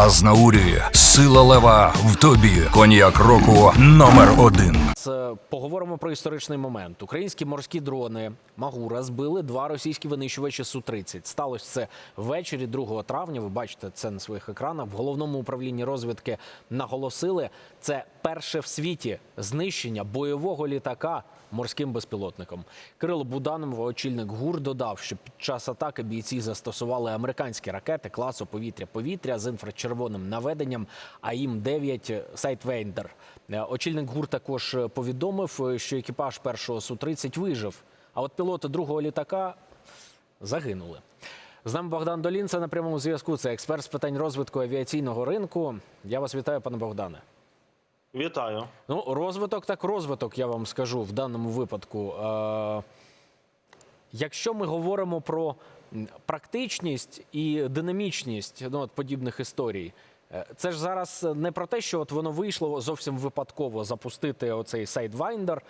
Азнаурі, сила лева в тобі. Коньяк року номер один. Поговоримо про історичний момент. Українські морські дрони Магура збили два російські винищувачі Су-30. Сталося це ввечері 2 травня. Ви бачите це на своїх екранах. В головному управлінні розвідки наголосили, це перше в світі знищення бойового літака морським безпілотником. Кирило Буданов, очільник ГУР, додав, що під час атаки бійці застосували американські ракети класу повітря-повітря з інфрачервоним наведенням АІМ-9 Сайтвейндер. Е, Очільник ГУР також е, повідомив, е, що екіпаж першого Су-30 вижив, а от пілоти другого літака загинули. З нами Богдан Долін, це на прямому зв'язку. Це експерт з питань розвитку авіаційного ринку. Я вас вітаю, пане Богдане. Вітаю. Ну, розвиток так розвиток, я вам скажу в даному випадку. Е, якщо ми говоримо про практичність і динамічність ну, от подібних історій, е, це ж зараз не про те, що от воно вийшло зовсім випадково запустити оцей Sidewinder, е,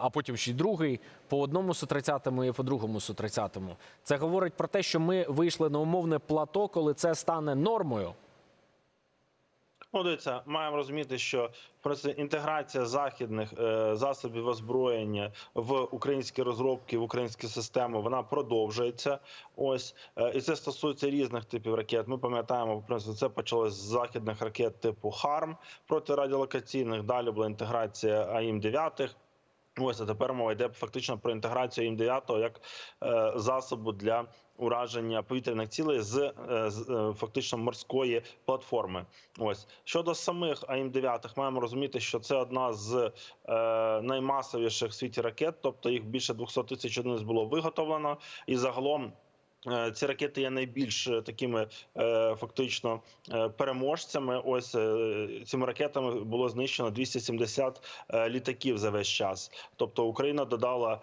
а потім ще й другий по одному Су-30 і по другому Су-30. Це говорить про те, що ми вийшли на умовне плато, коли це стане нормою. Ну, дивіться, маємо розуміти, що просто інтеграція західних е, засобів озброєння в українські розробки, в українські системи, вона продовжується. Ось е, і це стосується різних типів ракет. Ми пам'ятаємо, в принципі, це почалось з західних ракет типу ХАРМ протирадіолокаційних. Далі була інтеграція АІМ 9 Ось а тепер мова йде фактично про інтеграцію ім 9 як е, засобу для ураження повітряних цілей з, е, з е, фактично морської платформи. Ось щодо самих АІМ 9 маємо розуміти, що це одна з е, наймасовіших в світі ракет, тобто їх більше 200 тисяч одиниць було виготовлено, і загалом. Е, Ці ракети є найбільш е, такими е, фактично переможцями. Ось цими ракетами було знищено 270 е, літаків за весь час. Тобто Україна додала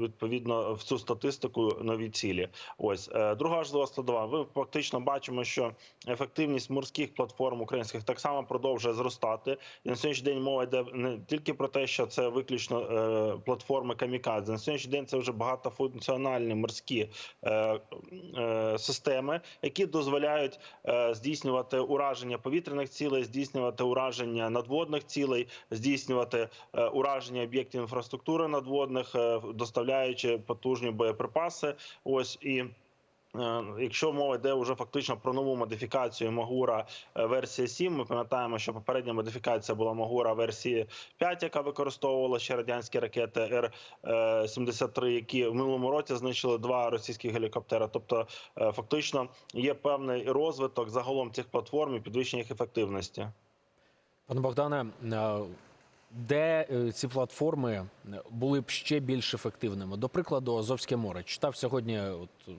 відповідно в цю статистику нові цілі. Ось друга важлива складова. Ви фактично бачимо, що ефективність морських платформ українських так само продовжує зростати. І на сьогоднішній день мова йде не тільки про те, що це виключно платформи камікадзе. На сьогоднішній день це вже багатофункціональні морські системи, які дозволяють е, здійснювати ураження повітряних цілей, здійснювати ураження надводних цілей, здійснювати е, ураження об'єктів інфраструктури надводних, е, доставляючи потужні боєприпаси. Ось і. Е, Якщо мова йде вже фактично про нову модифікацію Магура е, версії 7, ми пам'ятаємо, що попередня модифікація була Магура версії 5, яка використовувала ще радянські ракети Р-73, які в минулому році знищили два російські гелікоптери. Тобто, е, фактично є певний розвиток загалом цих платформ і підвищення їх ефективності. Пане Богдане, е, де е, ці платформи е, були б ще більш ефективними? До прикладу, Азовське море. Читав сьогодні от, е,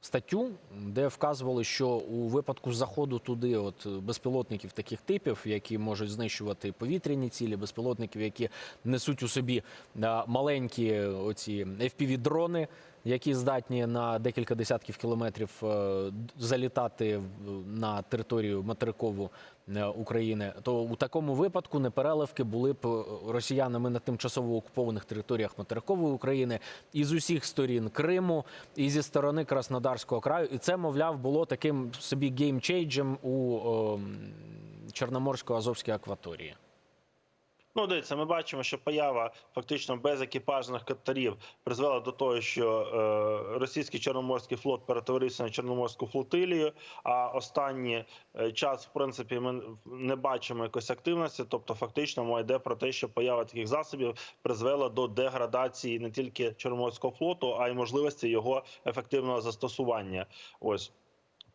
статтю, де вказували, що у випадку заходу туди от безпілотників таких типів, які можуть знищувати повітряні цілі, безпілотників, які несуть у собі е, маленькі оці FPV-дрони, які здатні на декілька десятків кілометрів е, залітати на територію материкову е, України, то у такому випадку непереливки були б е, росіянами на тимчасово окупованих територіях материкової України і з усіх сторін Криму, і зі сторони Краснодарського краю. І це, мовляв, було таким собі геймчейджем у Чорноморсько-Азовській акваторії. Ну, дивіться, ми бачимо, що поява фактично безекіпажних катерів призвела до того, що е, російський чорноморський флот перетворився на чорноморську флотилію. А останній е, час, в принципі, ми не бачимо якоїсь активності. Тобто, фактично, мова йде про те, що поява таких засобів призвела до деградації не тільки чорноморського флоту, а й можливості його ефективного застосування. Ось.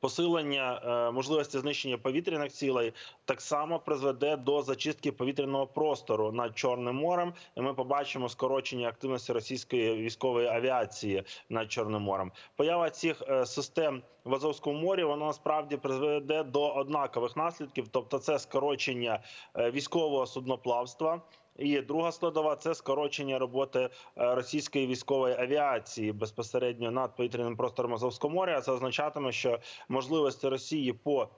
Посилення е, можливості знищення повітряних цілей так само призведе до зачистки повітряного простору над Чорним морем, і ми побачимо скорочення активності російської військової авіації над Чорним морем. Поява цих е, систем в Азовському морі воно насправді призведе до однакових наслідків, тобто це скорочення е, військового судноплавства. І друга складова це скорочення роботи е, російської військової авіації безпосередньо над повітряним простором Азовського моря. Це означатиме, що можливості Росії по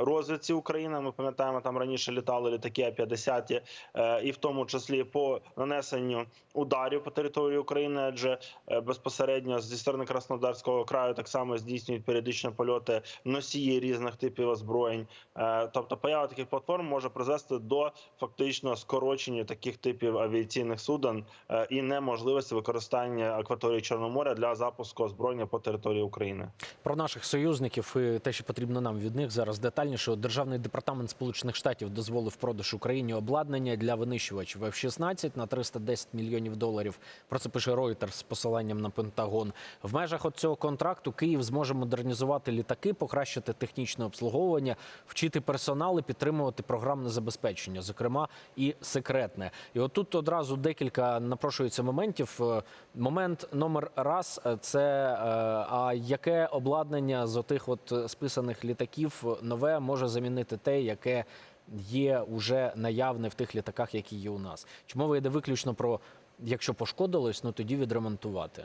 розвідці України. Ми пам'ятаємо, там раніше літали літаки А-50, е, і в тому числі по нанесенню ударів по території України, адже е, безпосередньо зі сторони Краснодарського краю так само здійснюють періодичні польоти носії різних типів озброєнь. Е, Тобто, поява таких платформ може призвести до фактично скорочення таких типів авіаційних суден е, і неможливості використання акваторії Чорного моря для запуску озброєння по території України. Про наших союзників і те, що потрібно нам від них зараз детальніше. Державний департамент Сполучених Штатів дозволив продаж Україні обладнання для винищувачів F-16 на 310 мільйонів доларів. Про це пише Reuters з посиланням на Пентагон. В межах от цього контракту Київ зможе модернізувати літаки, покращити технічне обслуговування, вчити персонал і підтримувати програмне забезпечення, зокрема і секретне. І отут одразу декілька напрошується моментів. Е, Момент номер раз е, це е, а яке обладнання з отих от списаних літаків нове може замінити те, яке є уже наявне в тих літаках, які є у нас? Чи мова йде виключно про якщо пошкодилось, ну тоді відремонтувати?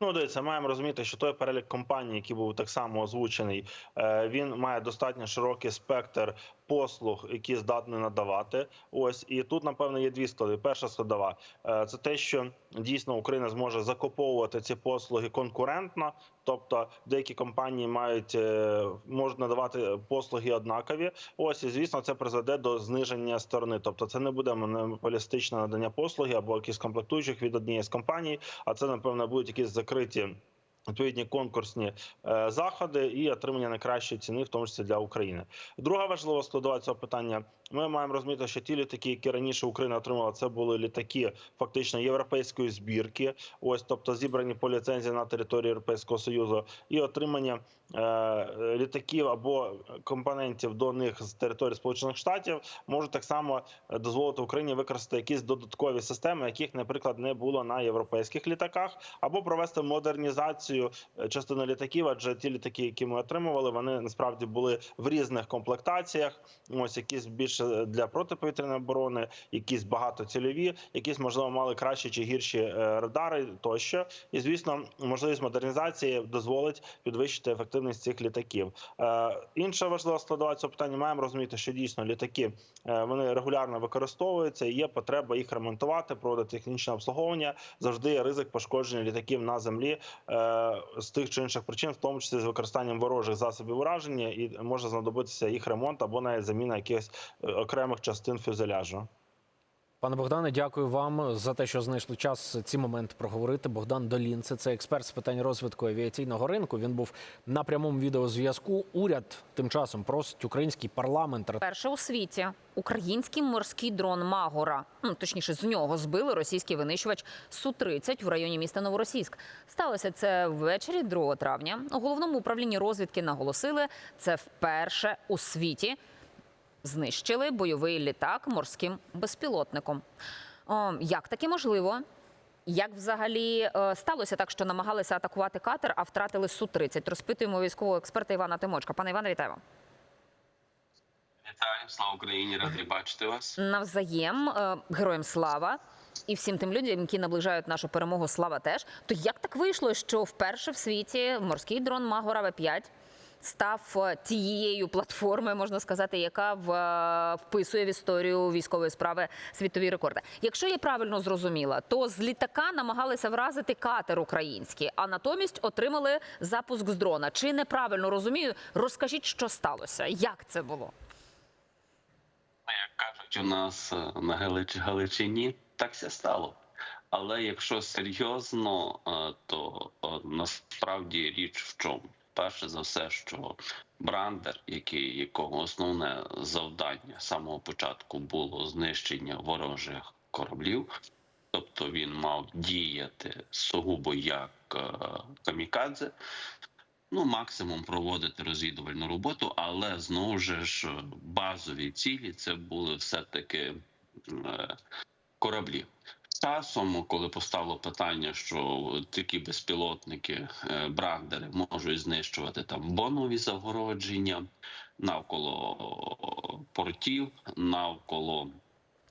Ну, дивіться, маємо розуміти, що той перелік компаній, який був так само озвучений, е, він має достатньо широкий спектр послуг, які здатні надавати. Ось і тут, напевно, є дві склади. Перша складова е, це те, що дійсно Україна зможе закуповувати ці послуги конкурентно. Тобто деякі компанії мають е, можуть надавати послуги однакові. Ось і звісно, це призведе до зниження сторони. Тобто, це не буде монополістичне надання послуги або якісь комплектуючих від однієї з компаній, а це напевно будуть якісь закриті. Відповідні конкурсні е, заходи і отримання найкращої ціни, в тому числі для України. Друга важлива складова цього питання. Ми маємо розуміти, що ті літаки, які раніше Україна отримала, це були літаки фактично європейської збірки. Ось, тобто зібрані по ліцензії на території Європейського союзу, і отримання е, літаків або компонентів до них з території Сполучених Штатів можуть так само е, дозволити Україні використати якісь додаткові системи, яких, наприклад, не було на європейських літаках, або провести модернізацію е, частини літаків, адже ті літаки, які ми отримували, вони насправді були в різних комплектаціях. Ось якісь більше для протиповітряної оборони, якісь багатоцільові, якісь можливо мали кращі чи гірші е, радари тощо. І звісно, можливість модернізації дозволить підвищити ефективність цих літаків. Е, Інша важлива складова цього питання. Маємо розуміти, що дійсно літаки е, вони регулярно використовуються. Є потреба їх ремонтувати, проводити технічне обслуговування. Завжди є ризик пошкодження літаків на землі е, з тих чи інших причин, в тому числі з використанням ворожих засобів ураження, і може знадобитися їх ремонт або навіть заміна якихось е, окремих частин фюзеляжу. Пане Богдане, дякую вам за те, що знайшли час ці моменти проговорити. Богдан Долінце, це експерт з питань розвитку авіаційного ринку. Він був на прямому відеозв'язку. Уряд тим часом просить український парламент Перше у світі український морський дрон Магора. Ну точніше, з нього збили російський винищувач су 30 в районі міста Новоросійськ. Сталося це ввечері 2 травня. У головному управлінні розвідки наголосили, це вперше у світі знищили бойовий літак морським безпілотником. О, як таке можливо? Як взагалі е, сталося так, що намагалися атакувати катер, а втратили су 30 Розпитуємо військового експерта Івана Тимочка. Пане Іване, вітаю. Вітаю, слава Україні, радий бачити вас. навзаєм е, героям слава і всім тим людям, які наближають нашу перемогу, слава теж. То як так вийшло, що вперше в світі морський дрон Магора В5 став е, тією платформою, можна сказати, яка е, вписує в історію військової справи світові рекорди? Якщо я правильно зрозуміла, то з літака намагалися вразити катер український, а натомість отримали запуск з дрона. Чи неправильно розумію? Розкажіть, що сталося? Як це було? Ну, Як кажуть, у нас е, на Галич- Галичині так все стало. Але якщо серйозно, то насправді річ в чому? Перше за все, що брандер, який якого основне завдання з самого початку було знищення ворожих кораблів, тобто він мав діяти сугубо як е, камікадзе, ну максимум проводити розвідувальну роботу, але знову ж базові цілі це були все таки е, кораблі. Часом, коли постало питання, що такі безпілотники, е, брандери можуть знищувати там бонові загородження навколо портів, навколо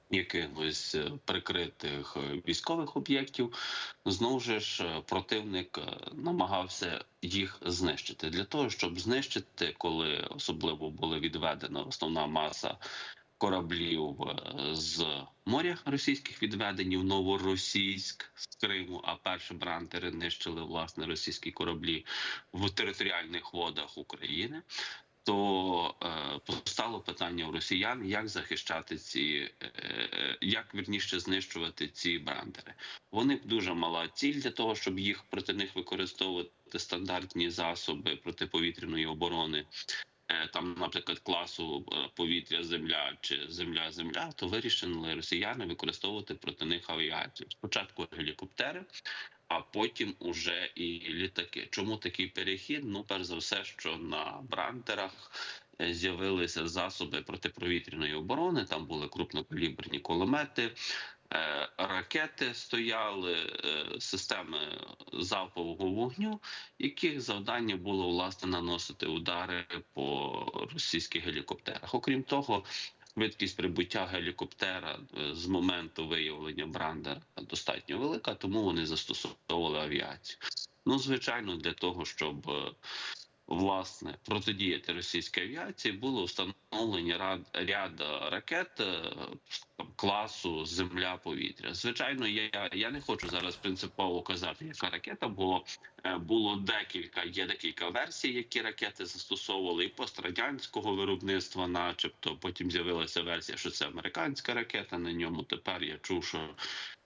якихось е, прикритих е, військових об'єктів, знову ж е, противник е, намагався їх знищити. Для того, щоб знищити, коли особливо була відведена основна маса кораблів е, з моря російських відведені в Новоросійськ з Криму. А перші брантери нищили власне російські кораблі в територіальних водах України. То е, постало питання у росіян, як захищати ці, е, е, як вірніше знищувати ці брандери. Вони дуже мала ціль для того, щоб їх проти них використовувати стандартні засоби протиповітряної оборони. Е, Там, наприклад, класу е, повітря, земля чи земля, земля, то вирішили росіяни використовувати проти них авіацію. Спочатку гелікоптери, а потім уже і літаки. Чому такий перехід? Ну, перш за все, що на брандерах е, з'явилися засоби протиповітряної оборони. Там були крупнокаліберні кулемети. Е, Ракети стояли, е, системи залпового вогню, яких завдання було власне наносити удари по російських гелікоптерах. Окрім того, швидкість прибуття гелікоптера е, з моменту виявлення брандера достатньо велика, тому вони застосовували авіацію. Ну, звичайно, для того, щоб власне протидіяти російській авіації, було встановлені ряд, ряд ракет е, класу земля-повітря. Звичайно, я, я не хочу зараз принципово казати, яка ракета було. Е, Було декілька, є декілька версій, які ракети застосовували і пострадянського виробництва, начебто. Потім з'явилася версія, що це американська ракета. На ньому тепер я чув, що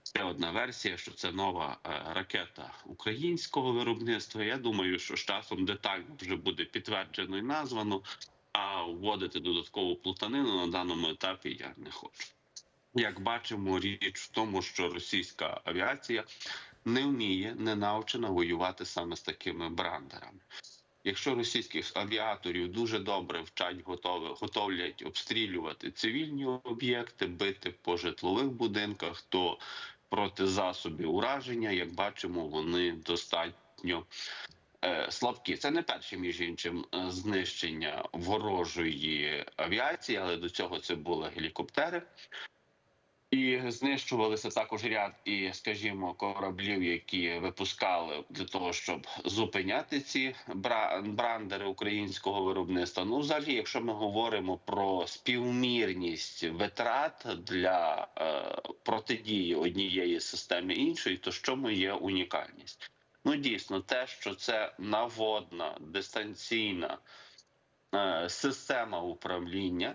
Ще одна версія, що це нова е, ракета українського виробництва. Я думаю, що з часом детально вже буде підтверджено і названо. А вводити додаткову плутанину на даному етапі я не хочу. Як бачимо, річ в тому, що російська авіація не вміє, не навчена воювати саме з такими брандерами. Якщо російських авіаторів дуже добре вчать, готові, готовлять обстрілювати цивільні об'єкти, бити по житлових будинках, то проти засобів ураження, як бачимо, вони достатньо е, слабкі. Це не перше, між іншим, е, знищення ворожої авіації, але до цього це були гелікоптери. І знищувалися також ряд і, скажімо, кораблів, які випускали для того, щоб зупиняти ці брандери українського виробництва. Ну, взагалі, якщо ми говоримо про співмірність витрат для е, протидії однієї системи іншої, то в чому є унікальність? Ну, дійсно, те, що це наводна дистанційна е, система управління.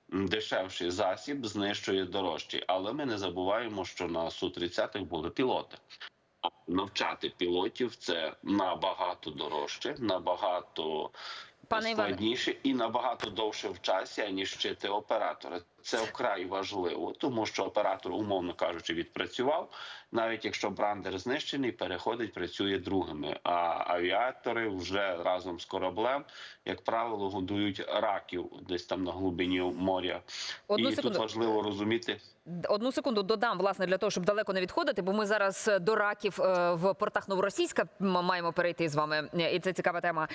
дешевший засіб знищує дорожчий. Але ми не забуваємо, що на су 30 були пілоти. Навчати пілотів це набагато дорожче, набагато Пане складніше і набагато довше в часі, аніж вчити оператора. Це вкрай важливо, тому що оператор, умовно кажучи, відпрацював. Навіть якщо брандер знищений, переходить, працює другими. А авіатори вже разом з кораблем, як правило, годують раків десь там на глибині моря. Одну і секунду. тут важливо розуміти. Одну секунду додам, власне, для того, щоб далеко не відходити, бо ми зараз е, до раків е, в портах Новоросійська маємо перейти з вами, е, і це цікава тема.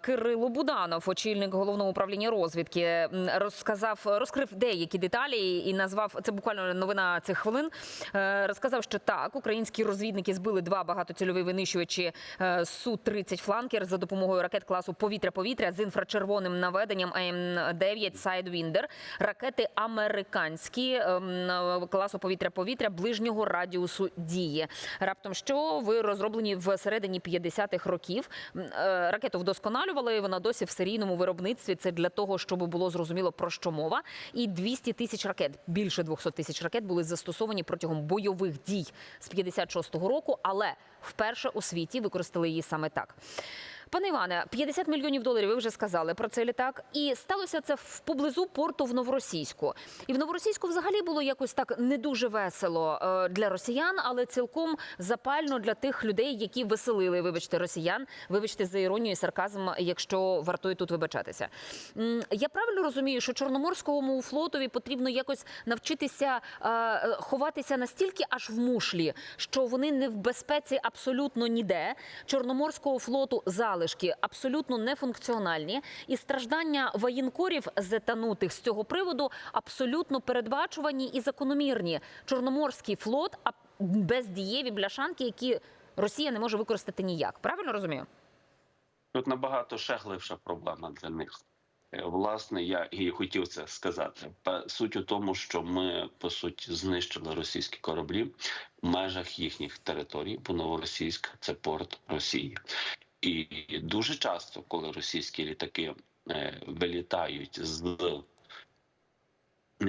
Кирило Буданов, очільник головного управління розвідки, м, розказав, розкрив деякі деталі і назвав це буквально новина цих хвилин. Е, Розказав, що так, українські розвідники збили два багатоцільові винищувачі су 30 фланкер за допомогою ракет класу повітря-повітря з інфрачервоним наведенням АМ-9 Sidewinder. Ракети американські ем, класу повітря-повітря ближнього радіусу дії. Раптом що ви розроблені в середині 50-х років. Е, Ракету вдосконалювали. Вона досі в серійному виробництві. Це для того, щоб було зрозуміло про що мова. І 200 тисяч ракет, більше 200 тисяч ракет були застосовані протягом бойових дій з 56-го року, але вперше у світі використали її саме так. Пане Іване, 50 мільйонів доларів. Ви вже сказали про цей літак. І сталося це в поблизу порту в Новоросійську. І в Новоросійську взагалі було якось так не дуже весело е, для росіян, але цілком запально для тих людей, які веселили, вибачте, росіян. Вибачте за іронію і сарказм, якщо вартує тут вибачатися. Я правильно розумію, що Чорноморському флотові потрібно якось навчитися е, ховатися настільки аж в мушлі, що вони не в безпеці абсолютно ніде. Чорноморського флоту залишки абсолютно нефункціональні, і страждання воєнкорів затанутих з цього приводу абсолютно передбачувані і закономірні. Чорноморський флот а бездієві бляшанки, які Росія не може використати ніяк. Правильно розумію? Тут набагато ще глибша проблема для них. Е, Власне, я і хотів це сказати. Суть у тому, що ми по суті знищили російські кораблі в межах їхніх територій, бо Новоросійськ це порт Росії. І дуже часто, коли російські літаки е, вилітають з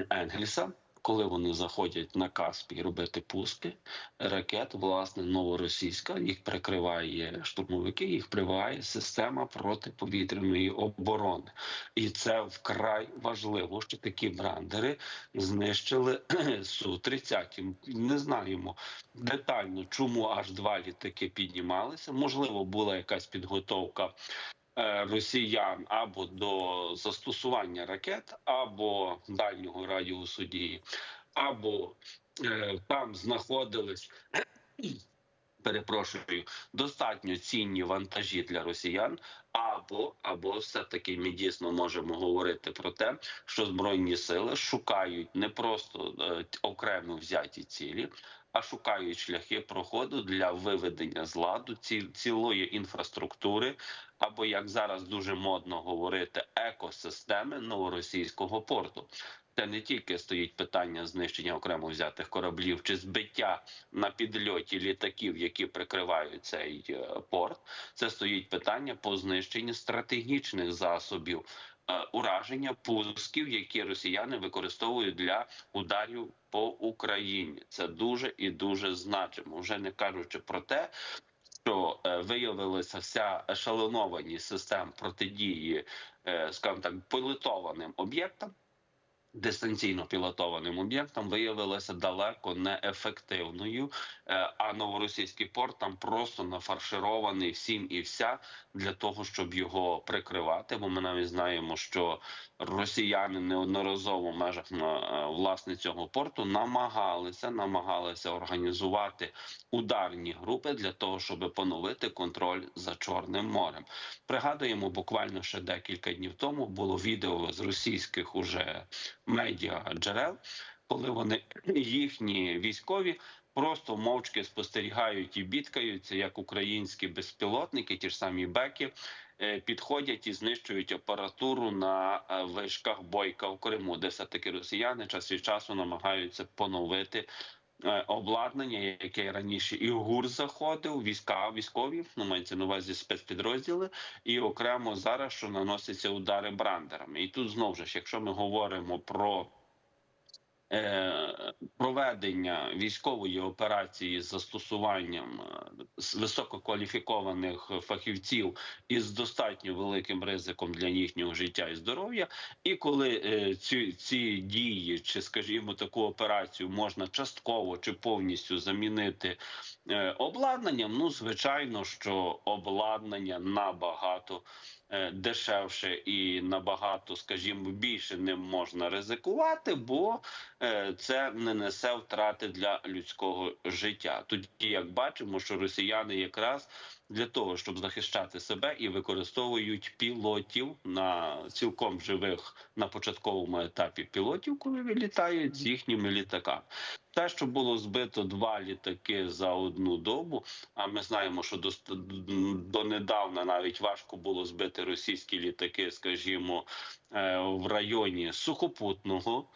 Енгельса, коли вони заходять на Каспій робити пуски ракет, власне, новоросійська їх прикриває штурмовики, їх прикриває система протиповітряної оборони, і це вкрай важливо, що такі брандери знищили су 30 Не знаємо детально, чому аж два літаки піднімалися. Можливо, була якась підготовка росіян або до застосування ракет, або дальнього радіусу дії, або е, там знаходились. Перепрошую, достатньо цінні вантажі для росіян, або або все таки ми дійсно можемо говорити про те, що збройні сили шукають не просто е, окремо взяті цілі, а шукають шляхи проходу для виведення з ладу ці, цілої інфраструктури, або як зараз дуже модно говорити, екосистеми новоросійського порту. Це не тільки стоїть питання знищення окремо взятих кораблів чи збиття на підльоті літаків, які прикривають цей е, порт. Це стоїть питання по знищенні стратегічних засобів е, ураження пусків, які росіяни використовують для ударів по Україні. Це дуже і дуже значимо. Вже не кажучи про те. Що е, виявилася вся ешелонованість систем протидії, скажімо так, пілотованим об'єктам, дистанційно пілотованим об'єктом виявилася далеко неефективною. ефективною, А новоросійський порт там просто нафарширований всім і вся для того, щоб його прикривати. Бо ми навіть знаємо, що росіяни неодноразово в межах на е, власне цього порту намагалися намагалися організувати ударні групи для того, щоб поновити контроль за Чорним морем. Пригадуємо, буквально ще декілька днів тому було відео з російських уже медіа джерел, коли вони їхні військові. Просто мовчки спостерігають і бідкаються, як українські безпілотники, ті ж самі беки, е, підходять і знищують апаратуру на е, вишках бойка в Криму, де все таки росіяни час від часу намагаються поновити е, обладнання, яке раніше і ГУР заходив, війська військові, ну мається на увазі спецпідрозділи, і окремо зараз, що наносяться удари брандерами. І тут знову ж, якщо ми говоримо про проведення військової операції з застосуванням е, висококваліфікованих фахівців із достатньо великим ризиком для їхнього життя і здоров'я, і коли е, ці, ці дії, чи скажімо, таку операцію можна частково чи повністю замінити е, обладнанням, ну звичайно, що обладнання набагато е, дешевше і набагато, скажімо, більше ним можна ризикувати, бо е, це не несе втрати для людського життя. Тоді як бачимо, що росіяни якраз для того, щоб захищати себе, і використовують пілотів на цілком живих на початковому етапі пілотів, коли вилітають з їхніми літаками. Те, що було збито два літаки за одну добу. А ми знаємо, що до, донедавна навіть важко було збити російські літаки, скажімо, е, в районі сухопутного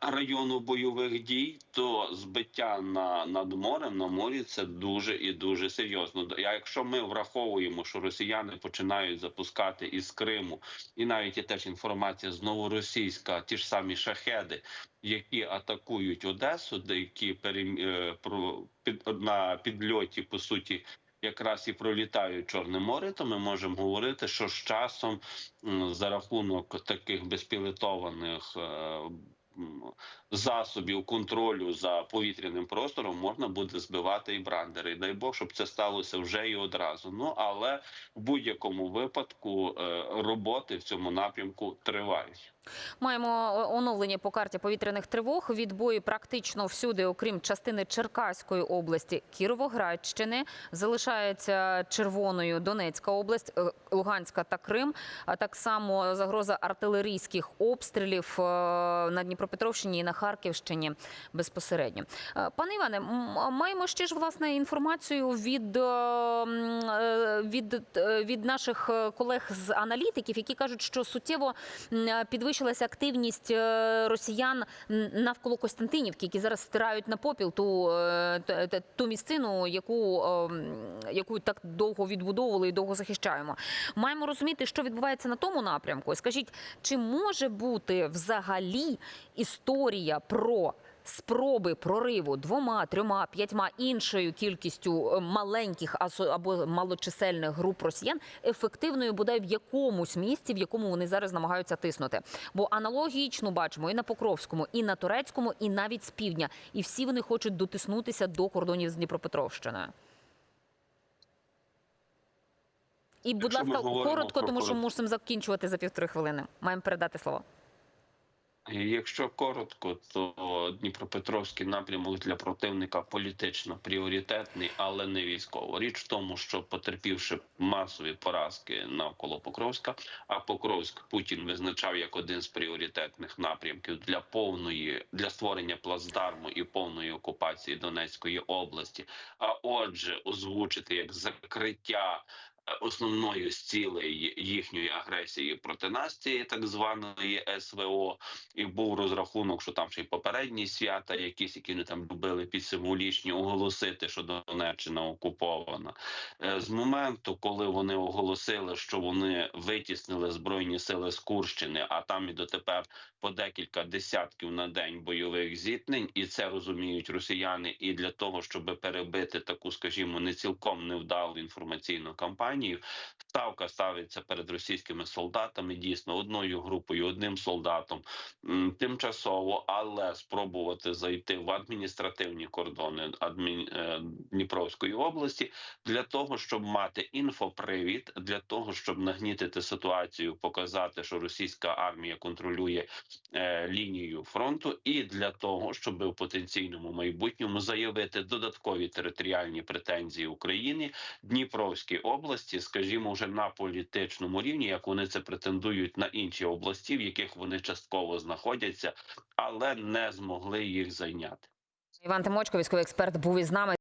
району бойових дій, то збиття на над морем на морі це дуже і дуже серйозно. А якщо ми враховуємо, що росіяни починають запускати із Криму, і навіть є теж інформація з новоросійська, ті ж самі шахеди, які атакують Одесу, де які перем... е, на підльоті по суті якраз і пролітають Чорне море, то ми можемо говорити, що з часом за рахунок таких безпілотованих е, засобів контролю за повітряним простором можна буде збивати і брандери. І дай Бог, щоб це сталося вже і одразу. Ну але в будь-якому випадку е, роботи в цьому напрямку тривають. Маємо оновлення по карті повітряних тривог. Відбої практично всюди, окрім частини Черкаської області, Кіровоградщини. Залишається червоною Донецька область, е, Луганська та Крим. А так само загроза артилерійських обстрілів е, на Дніпропетровщині і на Харківщині безпосередньо. Е, Пане Іване, маємо ще ж власне інформацію від, е, е, від, е, від наших е, колег з аналітиків, які кажуть, що суттєво м, е, активність е, росіян навколо Костянтинівки, які зараз стирають на попіл ту, е, ту місцину, яку, е, яку так довго відбудовували і довго захищаємо. Маємо розуміти, що відбувається на тому напрямку. Скажіть, чи може бути взагалі історія про спроби прориву двома, трьома, п'ятьма іншою кількістю е, маленьких або малочисельних груп росіян ефективною бодай в якомусь місці, в якому вони зараз намагаються тиснути. Бо аналогічно бачимо і на Покровському, і на Турецькому, і навіть з півдня. І всі вони хочуть дотиснутися до кордонів з Дніпропетровщиною. І, будь Якщо ласка, коротко, тому що мусимо закінчувати за півтори хвилини. Маємо передати слово. Якщо коротко, то Дніпропетровський напрямок для противника політично пріоритетний, але не військово. Річ в тому, що потерпівши масові поразки навколо Покровська, а Покровськ Путін визначав як один з пріоритетних напрямків для повної для створення плацдарму і повної окупації Донецької області. А отже, озвучити як закриття. Основною з цілей їхньої агресії проти нас цієї так званої СВО, і був розрахунок, що там ще й попередні свята, якісь які вони там любили під символічні оголосити, що Донеччина окупована. Е, З моменту, коли вони оголосили, що вони витіснили збройні сили з Курщини, а там і дотепер по декілька десятків на день бойових зіткнень, і це розуміють росіяни. І для того, щоб перебити таку, скажімо, не цілком невдалу інформаційну кампанію, menu ставка ставиться перед російськими солдатами дійсно одною групою, одним солдатом тимчасово, але спробувати зайти в адміністративні кордони адмін... е, Дніпровської області для того, щоб мати інфопривід, для того, щоб нагнітити ситуацію, показати, що російська армія контролює е, лінію фронту, і для того, щоб в потенційному майбутньому заявити додаткові територіальні претензії України Дніпровській області, скажімо, вже на політичному рівні, як вони це претендують на інші області, в яких вони частково знаходяться, але не змогли їх зайняти. Іван Тимочко, військовий експерт, був із нами.